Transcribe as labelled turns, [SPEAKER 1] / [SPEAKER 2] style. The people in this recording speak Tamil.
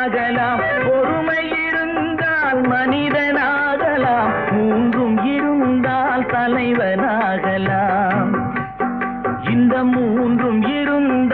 [SPEAKER 1] மனிதனாகலாம் பொறுமை இருந்தால் மனிதனாகலாம். மூன்றும் இருந்தால் தலைவனாகலாம். இந்த மூன்றும் இருந்தால்